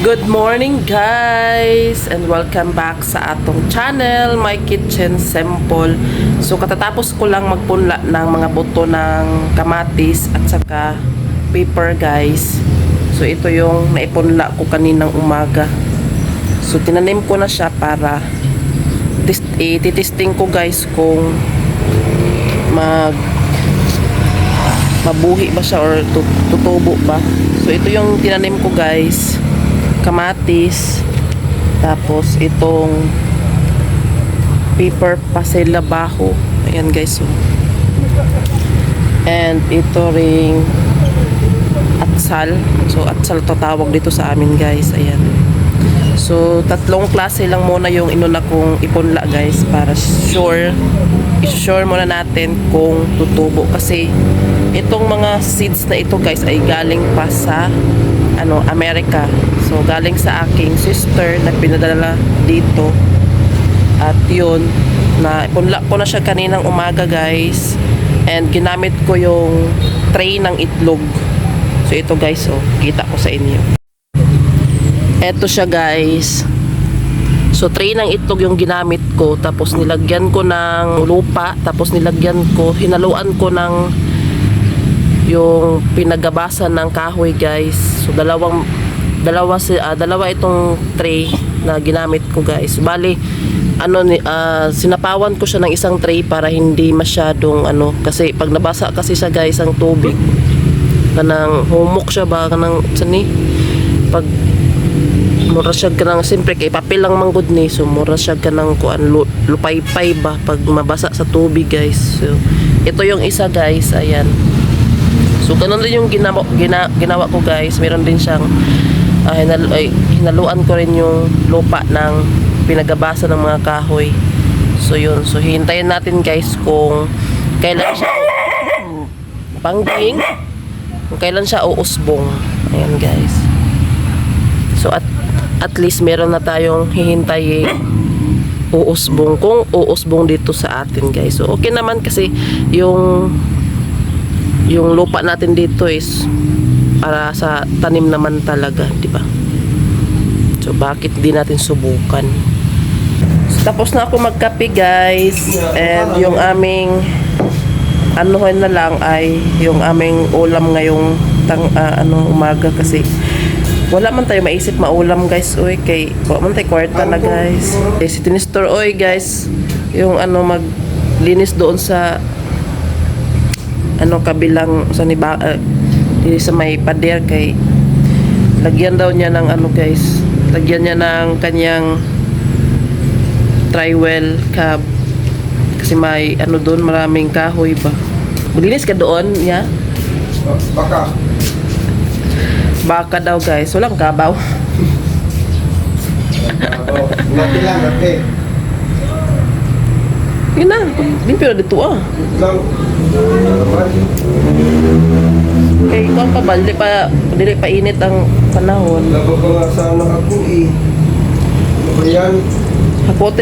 Good morning guys and welcome back sa atong channel My Kitchen Simple. So katatapos ko lang magpunla ng mga buto ng kamatis at saka paper guys. So ito yung naipunla ko kaninang umaga. So tinanim ko na siya para test, ititesting ko guys kung mag mabuhi ba siya or tu- tutubo ba. So ito yung tinanim ko guys kamatis tapos itong paper pasela baho. Ayan guys so. and ito ring atsal. So atsal to tawag dito sa amin guys. Ayan. So tatlong klase lang muna yung inuna kong ipunla guys para sure i-sure muna natin kung tutubo. Kasi itong mga seeds na ito guys ay galing pa sa ano Amerika so galing sa aking sister na pinadala dito. At yun na ipunla ko na siya kaninang umaga guys. And ginamit ko yung tray ng itlog. So ito guys oh kita ko sa inyo. Eto siya guys. So tray ng itlog yung ginamit ko. Tapos nilagyan ko ng lupa. Tapos nilagyan ko hinaluan ko ng yung pinagabasan ng kahoy guys. So dalawang dalawa si ah, dalawa itong tray na ginamit ko guys. Bali ano ah, sinapawan ko siya ng isang tray para hindi masyadong ano kasi pag nabasa kasi siya guys ang tubig kanang humok siya ba kanang sani pag mura siya ka ng siyempre kay papel lang manggod ni so mura siya ka ng kuan lu- lupay-pay ba pag mabasa sa tubig guys. So ito yung isa guys ayan. So ganun din yung ginawa, gina, ginawa ko guys. Meron din siyang ah, hinal, ay, hinaluan ko rin yung lupa ng pinagabasa ng mga kahoy. So yun. So hintayin natin guys kung kailan siya pangging kung kailan siya uusbong. Ayan guys. So at at least meron na tayong hihintayin uusbong kung uusbong dito sa atin guys. So okay naman kasi yung yung lupa natin dito is para sa tanim naman talaga di ba? So bakit di natin subukan? So, tapos na ako magkape guys. And yung aming anuhin na lang ay yung aming ulam ngayong tang, ah, ano, umaga kasi wala man tayo maisip maulam guys. Oy kay wala man tayo kwarta na guys. Eh, si Tinistor oy guys yung ano maglinis doon sa ano kabilang sa niba uh, di sa may pader kay lagyan daw niya ng ano guys. Lagyan niya ng kanyang trywell cab. Kasi may ano doon maraming kahoy ba? Maglinis ka doon ya? Baka. baka daw guys. Walang kabaw. Ngati lang, ngati. yun na. Limpyo na dito ah. Kay ikaw pa ba dili pa dili pa init ang panahon nga sana ako eh. Ano ba yan?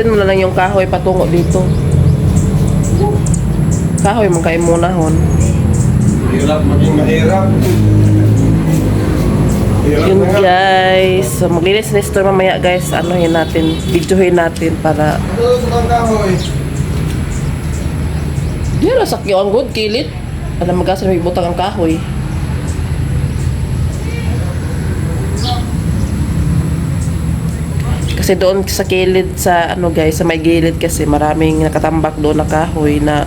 mo na lang yung kahoy patungo dito kahoy mo kayo muna hon Hirap, maging mahirap. Hirap yun na nga. guys so maglinis ni store mamaya guys ano yun natin videohin natin para Ano sa kang kahoy? di na sakyo ang good kilit alam magasa may butang ang kahoy kasi doon sa kilid sa ano guys sa may gilid kasi maraming nakatambak doon na kahoy na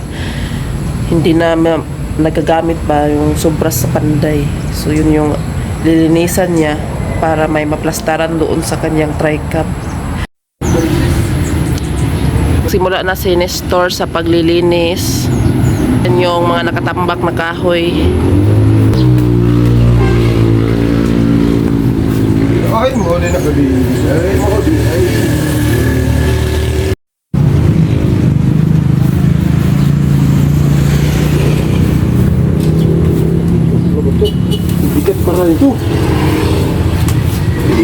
hindi na nagagamit ba yung sobra sa panday. So yun yung lilinisan niya para may maplastaran doon sa kanyang tri-cup. Simula na si Nestor sa paglilinis. Yan yung mga nakatambak na kahoy Ay, mo ako din. Ay, mo din. Ay. Bigat para ito.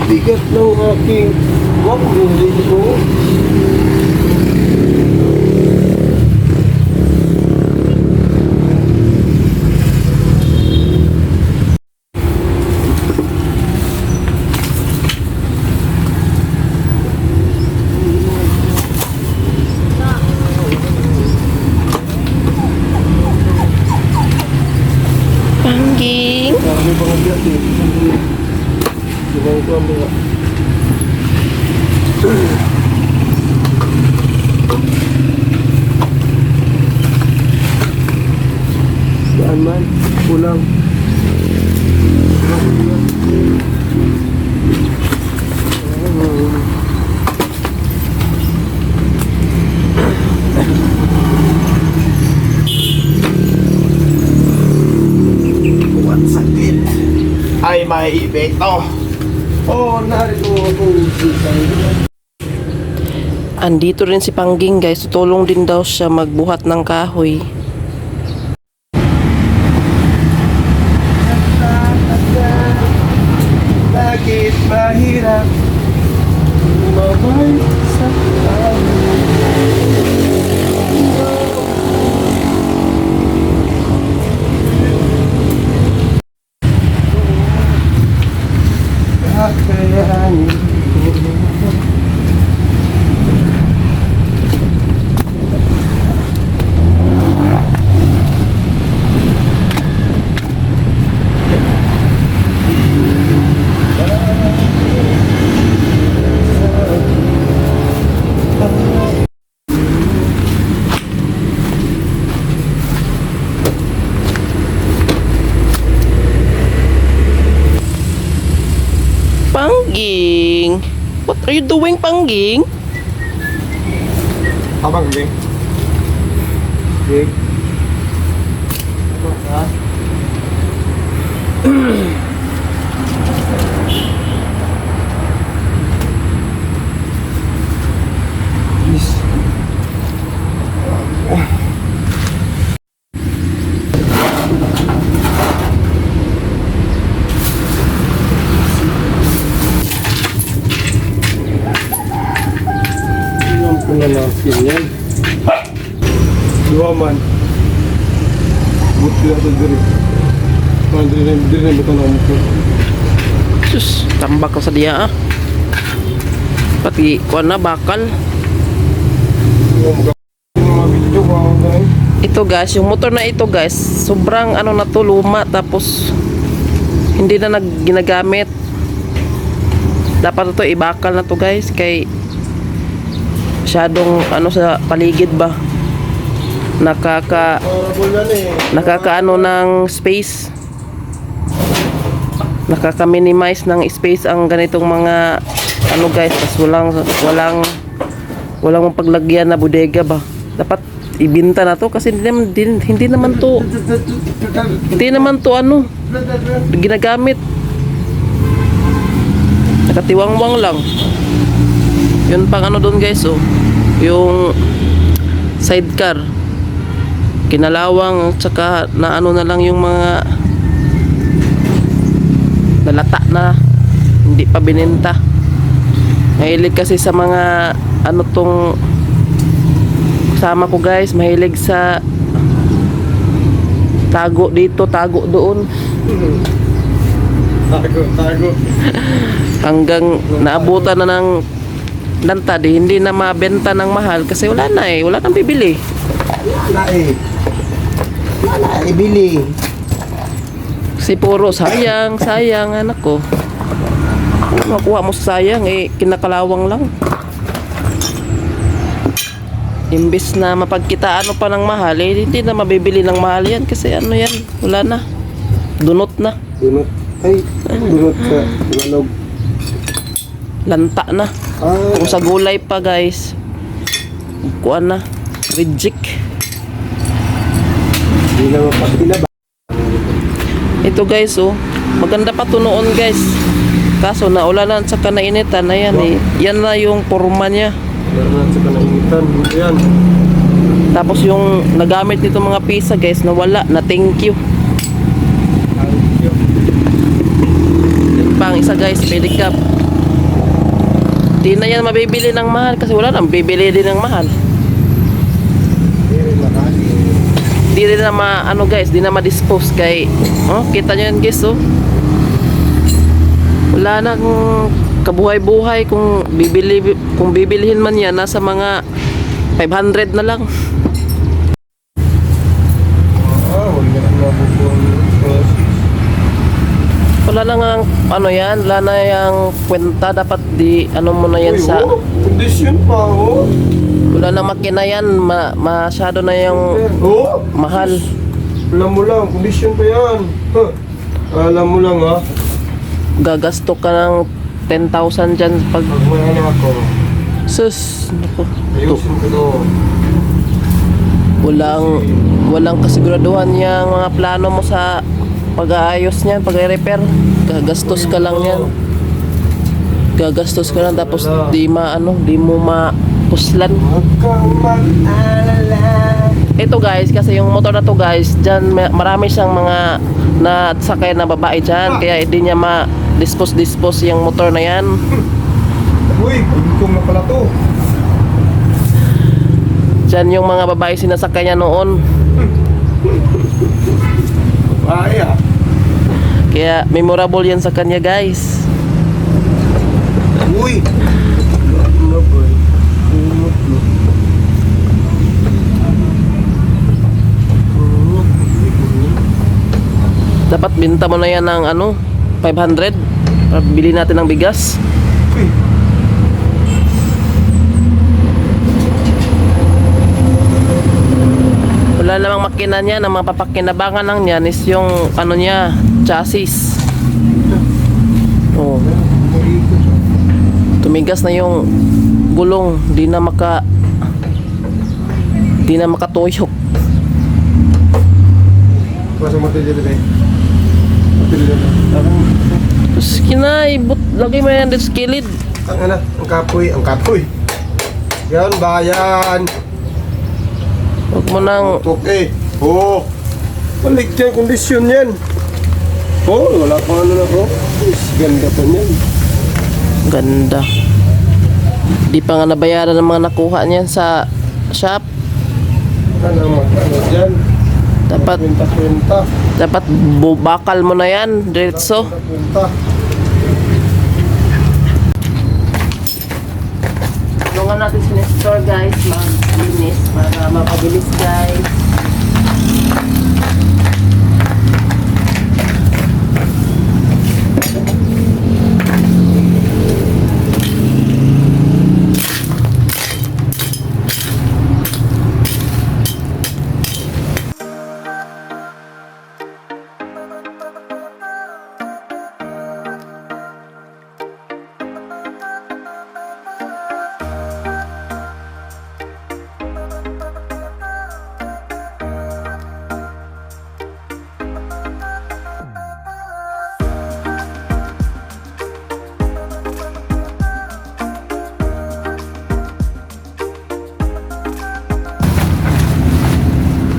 Bigat ng aking wap, hindi ko. Ibang ko ang mga. Saan man? Sakit? Ay, may epekto. Oh, narito ako. Andito rin si Pangging guys. Tutulong din daw siya magbuhat ng kahoy. băng kiện Không băng kiện Kiện Dua man. Buti na ito diri. Mandiri na diri na buto na mo. Sus, tambak ka sa diya ah. Pati, kuha na, bakal. Ito guys, yung motor na ito guys, sobrang ano na to, luma. Tapos, hindi na nag ginagamit. Dapat ito ibakal na to guys. Kay, masyadong ano sa paligid ba. Nakaka, nakakaano ng space. Nakaka-minimize ng space ang ganitong mga ano guys, tas walang walang walang paglagyan na bodega ba. Dapat ibinta na to kasi hindi naman din- hindi naman to hindi naman to ano ginagamit. Nakatiwangwang lang. Yun pang ano doon guys oh. Yung sidecar. Kinalawang tsaka na ano na lang yung mga nalata na hindi pa binenta. Mahilig kasi sa mga ano tong kasama ko guys, mahilig sa tago dito, tago doon. Tago, tago. hanggang naabutan na ng lantad eh, hindi na mabenta ng mahal kasi wala na eh, wala nang bibili. Wala eh. Wala, ibili. Kasi puro sayang, sayang anak ko. Ano makuha mo sa sayang eh, kinakalawang lang. Imbis na mapagkitaan mo pa ng mahal, eh, hindi na mabibili ng mahal yan kasi ano yan, wala na. Dunot na, Dunot. Ay, dunot sa Tagalog. lanta na. Ah, Kung sa gulay pa guys, kuha na, reject. hindi na mapagtila ba? Ito guys, oh. Maganda pa to noon guys. Kaso naulanan sa kanainitan na yan eh. Yan na yung forma niya. Wala na sa kanainitan. Tapos yung nagamit nito mga pisa guys, nawala na thank you. Yun pang isa guys, pedicab. Di na yan mabibili ng mahal kasi wala nang bibili din ng mahal. Hindi makali. Di rin na ma, ano guys, di na ma-dispose kay, oh, kita nyo yan guys, oh. Wala na kung kabuhay-buhay kung bibili, kung bibilihin man yan, nasa mga 500 na lang. Wala na nga, ano yan, wala na yung kwenta. Dapat di, ano mo na yan Uy, sa, oh, kondisyon pa, oh. Wala na makina yan. Ma, masyado na yung Oh, mahal. alam mo lang, kondisyon pa yan. Huh. Alam mo lang, ha? Gagasto ka ng 10,000 dyan pag, Pag may anak ako, sus, naku. ayusin ko to. Walang, walang kasiguraduhan yung mga plano mo sa pag-aayos niyan, pag-repair. Gagastos ka lang yan. Gagastos ka lang tapos di ma, ano, di mo mapuslan. Mag-alala. Ito guys, kasi yung motor na to guys, dyan ma- marami siyang mga nasakay na babae dyan. Kaya hindi niya ma-dispose-dispose yung motor na yan. Uy, pagkong na pala to. Dyan yung mga babae sinasakay niya noon. Ay, ah. Kaya memorable yan sa kanya guys. Uy! Ano ba? Umot mo. Dapat binta mo na yan ng ano, 500 para bili natin ng bigas. Uy! Wala namang makina niya, ang mapapakinabangan lang niyan is yung ano niya, chassis. Oh, tumigas na yung gulong, di na maka di na makatuyok. Masa matili rin eh. Tapos kinaibot, lagay mo yan sa kilid. Ang ano, ang kapoy, ang kapoy. Yan, bayan. Huwag mo nang, Okay. Oo. Balik yan, kondisyon yan. Oh, wala pa ano na oh. Is, Ganda pa niyan. ganda. Di pa nga nabayaran ng mga nakuha niyan sa shop. Ano mag ano dyan? Dapat, dapat bubakal mo na yan, diretso. Tulungan natin si Nestor guys mag-linis para mapabilis guys.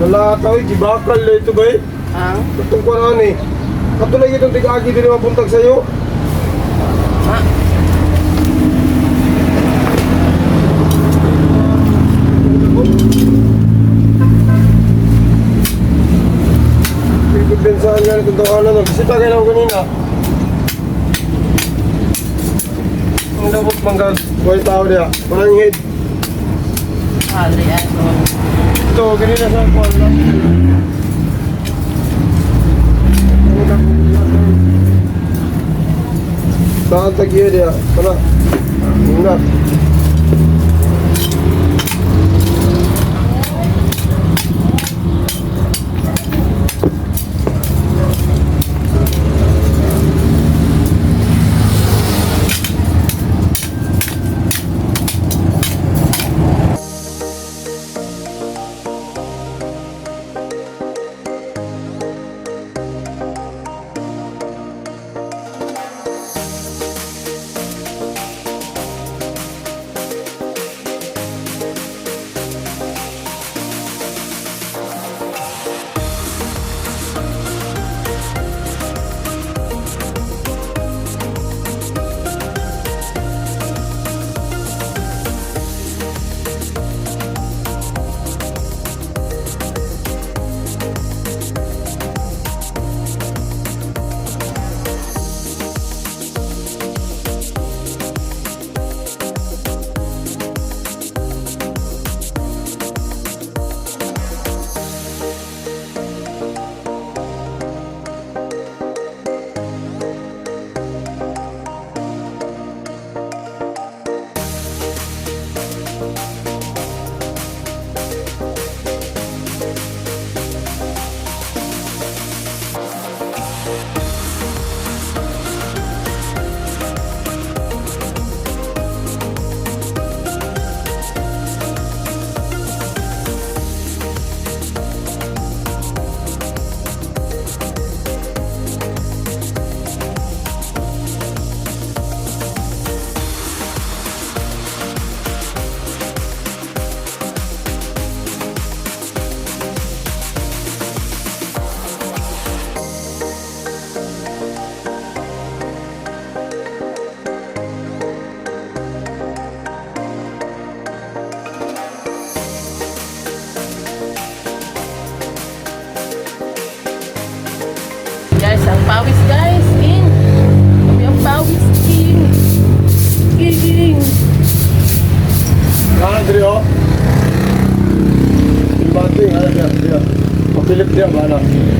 Wala tao, gibakal na ito ba eh? Ang? Itong na eh. Katulad itong tig-agi din mapuntag sa'yo. Ha? Pipipinsahan nga itong tawanan na. Bisita kayo lang kanina. Ang dapat mangga, buhay tao niya. Walang head. Hali ano. Ito, kanina sa kwan lang. Saan tagiya niya? Papilip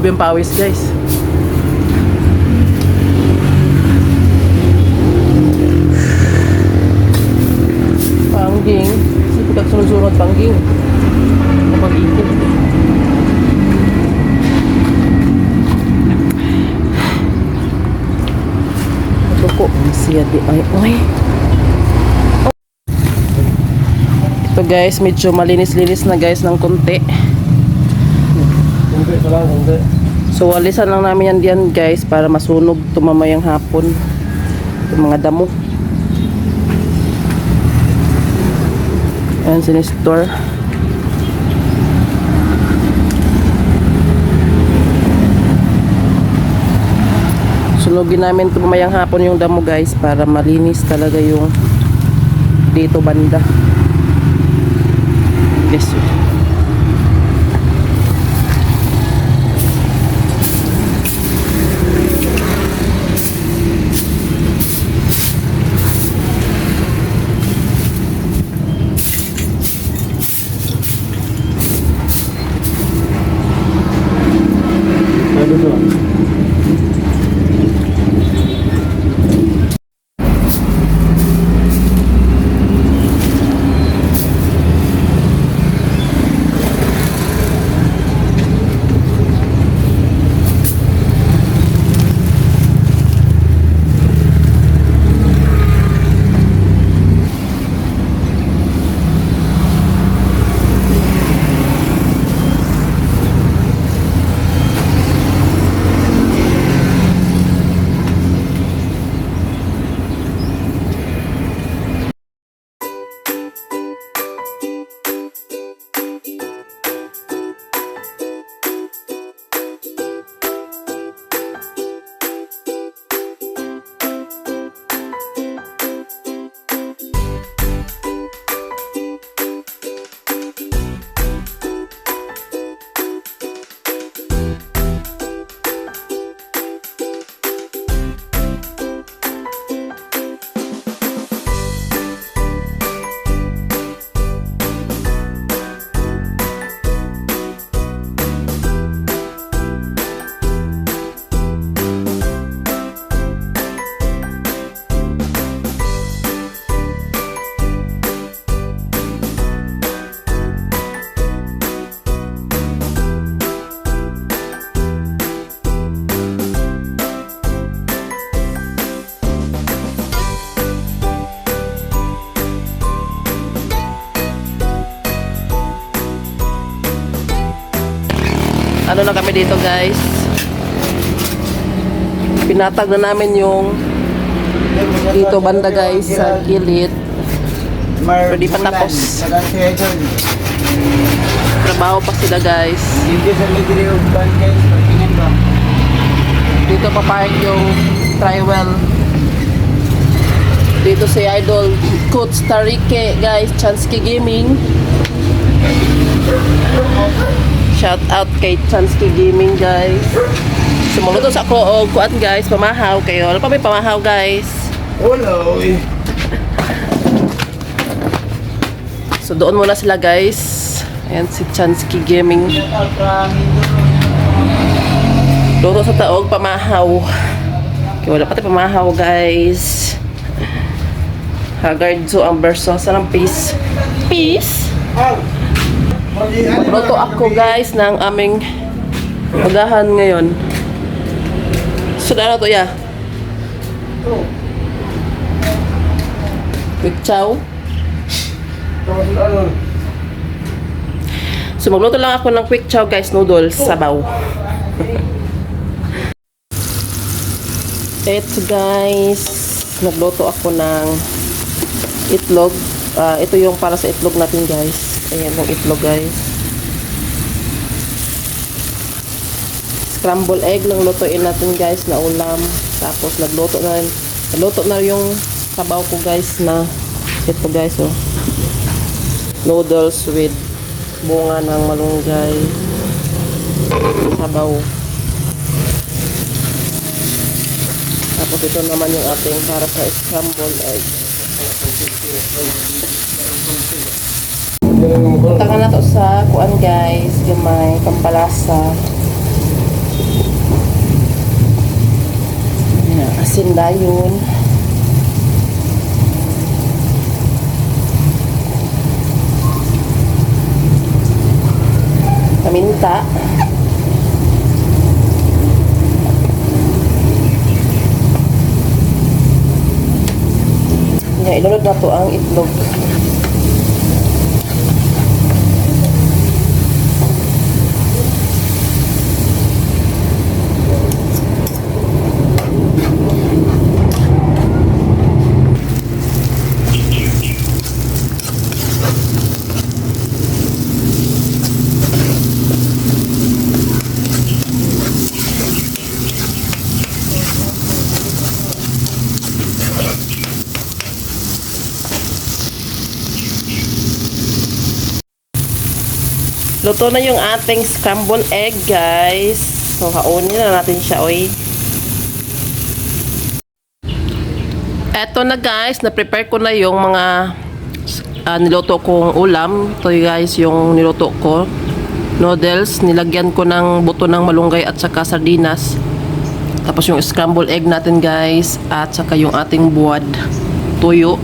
Grabe yung pawis guys. Pangging. Sige ka sunod-sunod pangging. Kapag-ikot. Tuko. Siya di ay. Oy. Ito guys, medyo malinis-linis na guys ng konti. Pa lang. So, walisan lang namin yan diyan guys para masunog tumamayang hapon. Yung mga damo. Ayan, sinistor. Sunugin namin tumamayang hapon yung damo guys para malinis talaga yung dito banda. Ano na kami dito guys. Pinatag na namin yung dito banda guys sa gilid. Pero di pa tapos. trabaho pa sila guys. Dito dito papark yung trywell. Dito si idol coach Tarike guys Chansky Gaming shout out kay Chansky Gaming guys sumuluto sa ako og kuan guys pamahaw kayo ano pa may pamahaw guys uy. So doon muna sila guys. Ayan si Chansky Gaming. Luto sa taog, pamahaw. Okay, wala pati pamahaw guys. Haggard Zoo ang verso. Saan ang peace? Peace? Magluto ako guys ng aming magahan ngayon. Suda na to ya. Ano? So magluto lang ako ng quick chow guys, noodles, sabaw. Eto guys, nagluto ako ng itlog. Ah, ito yung para sa itlog natin guys. Ayan yung itlog guys. Scramble egg lang lutuin natin guys na ulam. Tapos nagluto na rin. Nagluto na yung sabaw ko guys na ito guys oh. Noodles with bunga ng malunggay. Sabaw. Tapos ito naman yung ating para sa scramble egg. Punta ka na to sa kuan guys, yung may kampalasa. Ayan, Asin dayon. Paminta. Yan, ilunod na to ang itlog. Luto na yung ating scrambled egg, guys. So, haunin na natin siya, oy. Eto na, guys. Na-prepare ko na yung mga ah, niluto kong ulam. Ito, guys, yung niluto ko. Noodles. Nilagyan ko ng buto ng malunggay at saka sardinas. Tapos yung scrambled egg natin, guys. At saka yung ating buwad. Tuyo.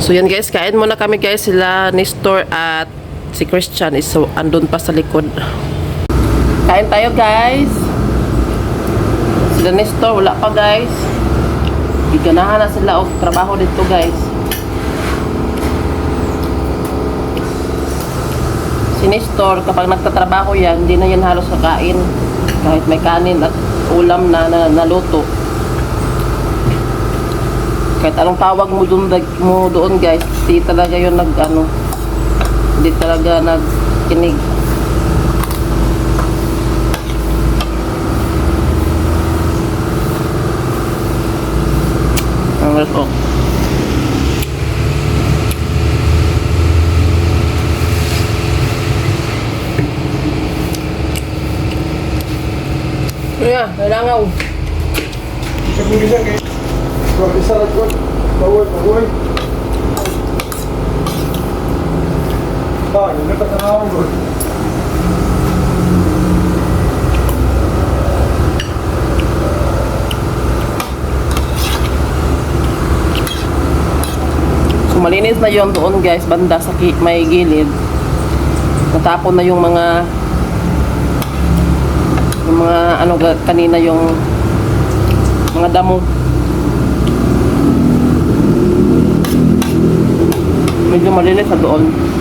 So yan guys, kain muna kami guys sila Nestor at si Christian is so andun pa sa likod. Kain tayo guys. Sila Nestor wala pa guys. Giganahan na sila og trabaho dito guys. Si Nestor kapag nagtatrabaho yan, hindi na yan halos kakain. Kahit may kanin at ulam na, na naluto kahit anong tawag mo doon, mo doon guys, hindi talaga yun nag ano, hindi talaga nagkinig. Ang ito. Yeah, kailangan. Sa kulisan kay. Kalau isa lang ko. Bawal, bawal. Ah, yung natatanawan ko. So malinis na yon doon guys, banda sa may gilid. Natapon na yung mga yung mga ano kanina yung mga damo. Medyo malinis na doon.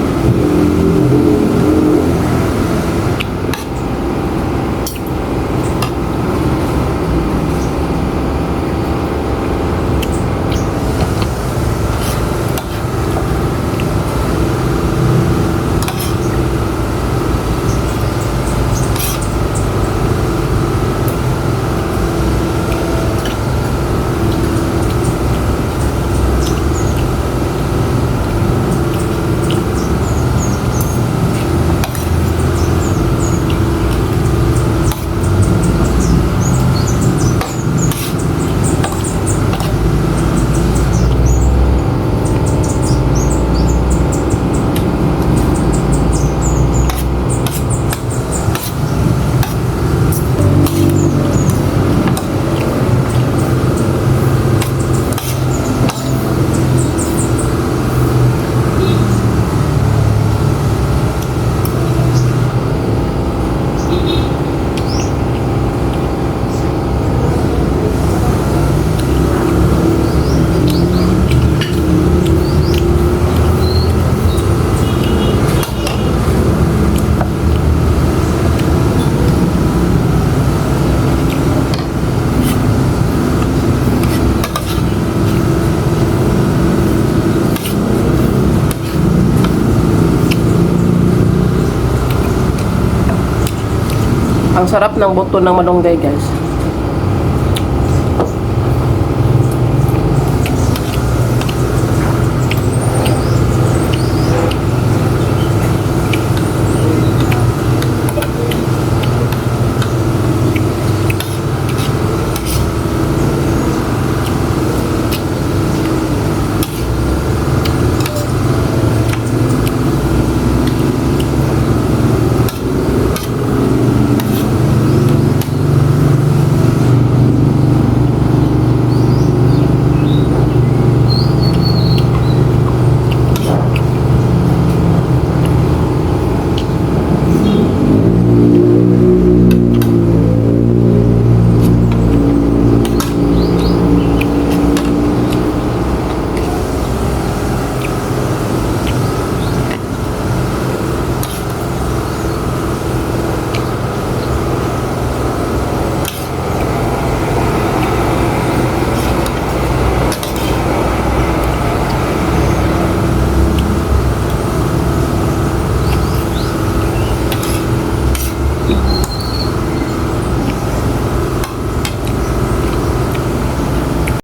Ang sarap ng buto ng malunggay guys.